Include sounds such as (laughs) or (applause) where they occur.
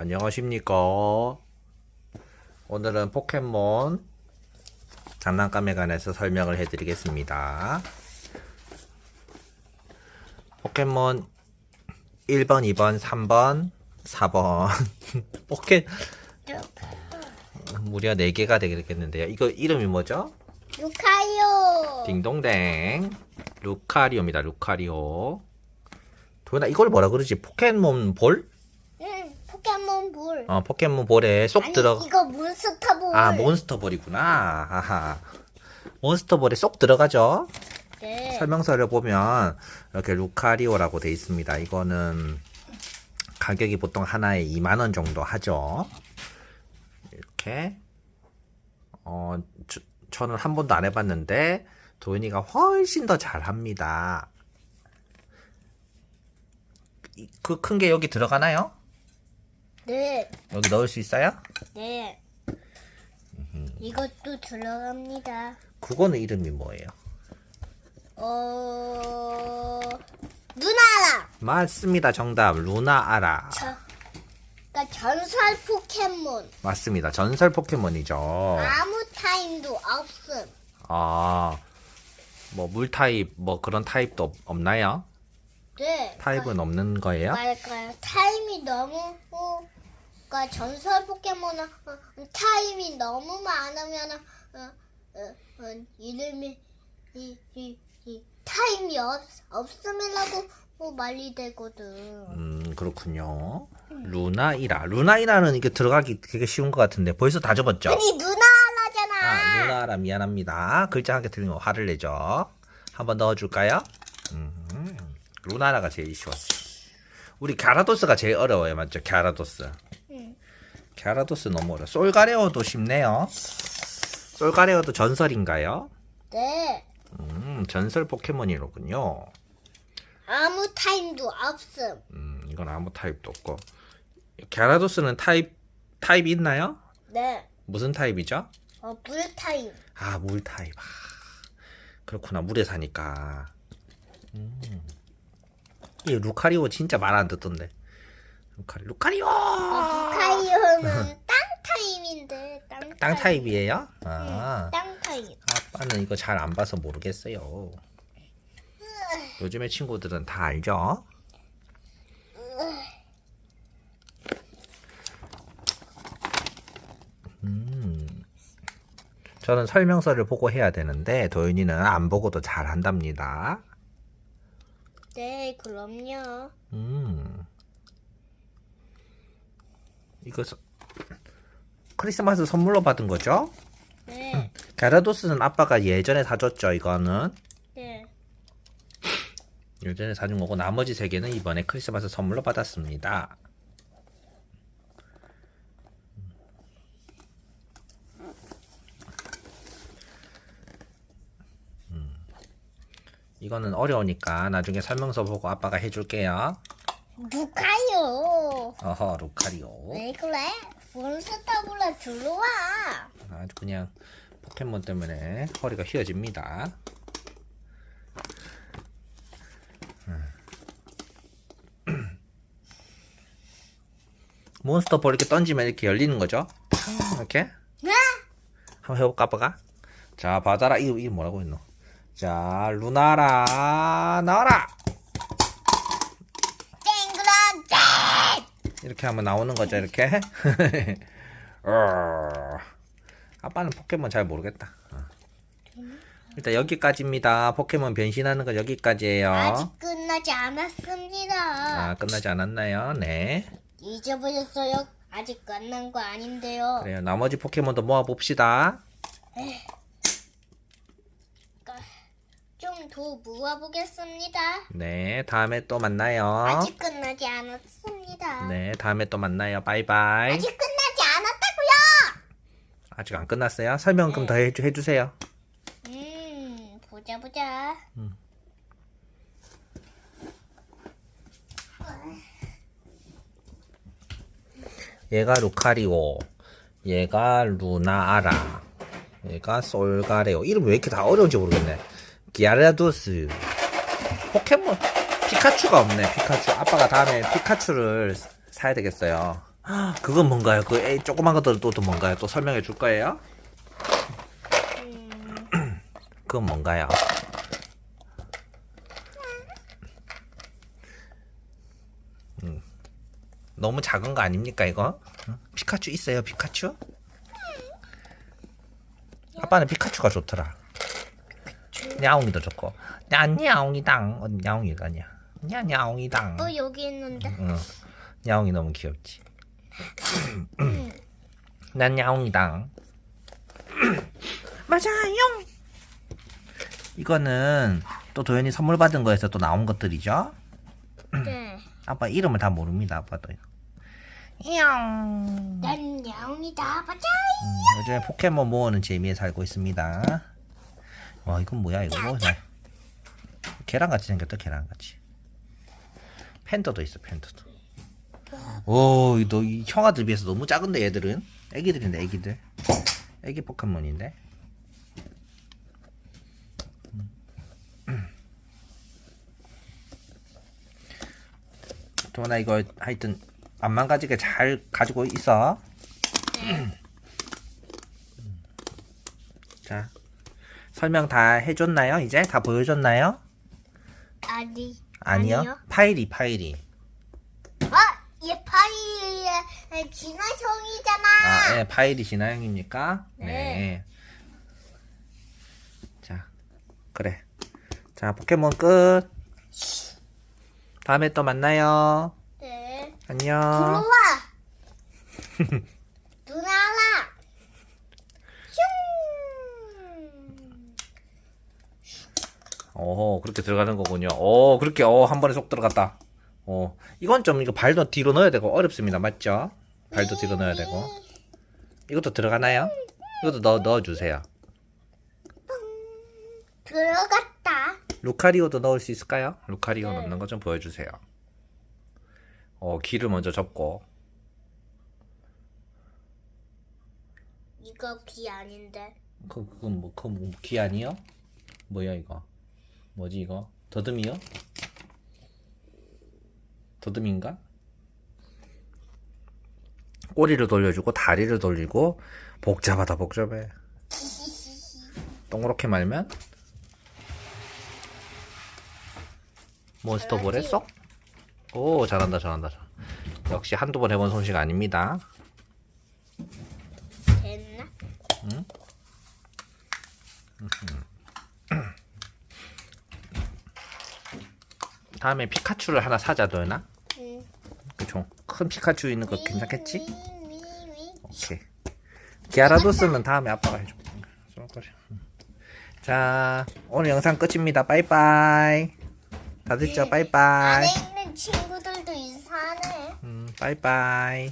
안녕하십니까. 오늘은 포켓몬 장난감에 관해서 설명을 해드리겠습니다. 포켓몬 1번, 2번, 3번, 4번. 포켓, 무려 4개가 되겠는데요. 이거 이름이 뭐죠? 루카요. 딩동댕. 루카리오입니다, 루카리오. 도현아, 이걸 뭐라 그러지? 포켓몬 볼? 응, 포켓몬 볼. 어, 포켓몬 볼에 쏙 아니, 들어. 이거 몬스터 볼. 아, 몬스터볼이구나. 아하. 몬스터볼에 쏙 들어가죠? 네. 설명서를 보면 이렇게 루카리오라고 돼 있습니다. 이거는 가격이 보통 하나에 2만 원 정도 하죠. 이렇게. 어, 저, 저는 한 번도 안 해봤는데, 도현이가 훨씬 더 잘합니다. 그 큰 게 여기 들어가나요? 네. 여기 넣을 수 있어요? 네. 이것도 들어갑니다. 그거는 이름이 뭐예요? 어, 누나라. 맞습니다. 정답. 루나아라. 저, 그러니까 전설 포켓몬. 맞습니다. 전설 포켓몬이죠. 아무 타임도 없음. 아, 뭐, 물 타입, 뭐 그런 타입도 없, 없나요? 네. 타입은 없는 거예요? 말까요? 타임이 너무 어, 그러니까 전설 포켓몬은 어, 타임이 너무 많으면 어, 어, 어, 이름이 이, 이, 이 타임이 없, 없음이라고 어, 말이 되거든. 음, 그렇군요. 루나이라. 루나이라는 이게 들어가기 되게 쉬운 것 같은데 벌써 다 접었죠? 아니 누나라잖아. 아, 루나라 미안합니다. 글자 한 개 틀리면 화를 내죠. 한번 넣어줄까요? 음, 루나라가 제일 쉬웠어. 우리 갸라도스가 제일 어려워요. 맞죠? 갸라도스. 응. 갸라도스 너무 어려워. 솔가레오도 쉽네요. 솔가레오도 전설인가요? 네. 음, 전설 포켓몬이로군요. 아무 타임도 없음. 음, 이건 아무 타입도 없고. 갸라도스는 타입, 타입이 있나요? 네. 무슨 타입이죠? 어, 물 타임. 아, 물 타입. 아, 그렇구나. 물에 사니까. 음. 이 루카리오 진짜 말 안 듣던데. 루카리, 루카리오! 어, 루카이오는 땅 타임인데 땅. 타입이에요? 응, 아, 땅 타임. 아빠는 이거 잘 안 봐서 모르겠어요. 요즘의 친구들은 다 알죠? 음. 저는 설명서를 보고 해야 되는데 도윤이는 안 보고도 잘 한답니다. 네, 그럼요. 음. 이거 서- 크리스마스 선물로 받은 거죠? 네. 갸라도스는 아빠가 예전에 사줬죠, 이거는. 네. 예전에 사준 거고 나머지 세 개는 이번에 크리스마스 선물로 받았습니다. 음. 이거는 어려우니까 나중에 설명서 보고 아빠가 해줄게요. 누가요? 어허, 루카리오. 왜 그래? 몬스터볼에 들어와. 아주 그냥 포켓몬 때문에 허리가 휘어집니다. (clears throat) 몬스터 볼 이렇게 던지면 이렇게 열리는 거죠? 이렇게? 네? 한번 해볼까, 아빠가? 자, 받아라. 이거, 이거 뭐라고 했노? 자, 루나라, 나와라! 땡그란 땡! 이렇게 하면 나오는 거죠, 이렇게. (laughs) 어. 아빠는 포켓몬 잘 모르겠다. 어. 일단 여기까지입니다. 포켓몬 변신하는 거 여기까지예요. 아직 끝나지 않았습니다. 아, 끝나지 않았나요? 네. 잊어버렸어요. 아직 끝난 거 아닌데요. 그래요. 나머지 포켓몬도 모아 봅시다. 좀 더 모아보겠습니다. 네, 다음에 또 만나요. 아직 끝나지 않았습니다. 네, 다음에 또 만나요. 바이바이. 아직 끝나지 않았다고요. 아직 안 끝났어요? 설명 좀더 해주, 해주세요. 음, 보자 보자. 얘가 루카리오, 얘가 루나아라, 얘가 솔가레오. 이름 왜 이렇게 다 어려운지 모르겠네. 기아라도스. 포켓몬 피카츄가 없네. 피카츄. 아빠가 다음에 피카츄를 사야 되겠어요. (gasps) 그건 뭔가요? 그애 조그만 것들 또, 또 뭔가요? 또 설명해 줄 거예요? 음, 그건 뭔가요? 음. 너무 작은 거 아닙니까 이거? 응? 피카츄 있어요 피카츄? 아빠는 피카츄가 좋더라 냐옹이도 좋고. 냐냐옹이당. 어, 냐옹이가 아니야. 냐냐옹이당. 어 여기 있는데. 응. 냐옹이 너무 귀엽지. (clears throat) 난 냐옹이당. (clears throat) 맞아요. 이거는 또 도현이 선물 받은 거에서 또 나온 것들이죠? (clears throat) 네. 아빠 이름을 다 모릅니다 아빠도. 이용 난 야옹이다. 맞아. 음, 요즘에 포켓몬 모으는 재미에 살고 있습니다 와 이건 뭐야 이거? 뭐 나- 계란같이 생겼다 계란같이. 팬더도 있어 팬더도. 오너이 형아들 비해서 너무 작은데 얘들은? 애기들인데 애기들. 애기 포켓몬인데. 도나 이거 하여튼 안 망가지게 잘 가지고 있어. 자 설명 다 해줬나요 이제 다 보여줬나요 아니. 아니요, 아니요. 파이리 파이리 아, 얘 파이의 진화성이잖아. 아, 예, 파이리 진화형입니까? 네. 자, 그래. 자, 포켓몬 끝. 다음에 또 만나요. 네. 안녕. 들어와. (laughs) 누나라. 슝. 오, 그렇게 들어가는 거군요. 오, 그렇게, 오, 한 번에 쏙 들어갔다. 오, 이건 좀, 이거 발도 뒤로 넣어야 되고, 어렵습니다. 맞죠? 발도 뒤로 넣어야 되고. 이것도 들어가나요? 이것도 넣어, 넣어 주세요. 들어갔다. 루카리오도 넣을 수 있을까요? 루카리오 네. 넣는 거 좀 보여주세요. 어, 귀를 먼저 접고. 이거 귀 아닌데. 그, 그건 뭐, 그건 뭐, 귀 아니요? 뭐야, 이거? 뭐지, 이거? 더듬이요? 더듬인가? 꼬리를 돌려주고, 다리를 돌리고, 복잡하다, 복잡해. 동그랗게 말면? 몬스터볼에 쏙? 오, 잘한다, 잘한다. 역시 한두 번 해본 솜씨가 아닙니다. 됐나? 다음에 피카츄를 하나 사자, 도연아. 응. 그쵸. 큰 피카츄 있는 거 괜찮겠지? 오케이. 기아라도스는 다음에 아빠가 해줘. 자, 오늘 영상 끝입니다. 빠이빠이. 다들 죠 빠이빠이. 안에 있는 친구들도 이상하네. 음, 빠이빠이.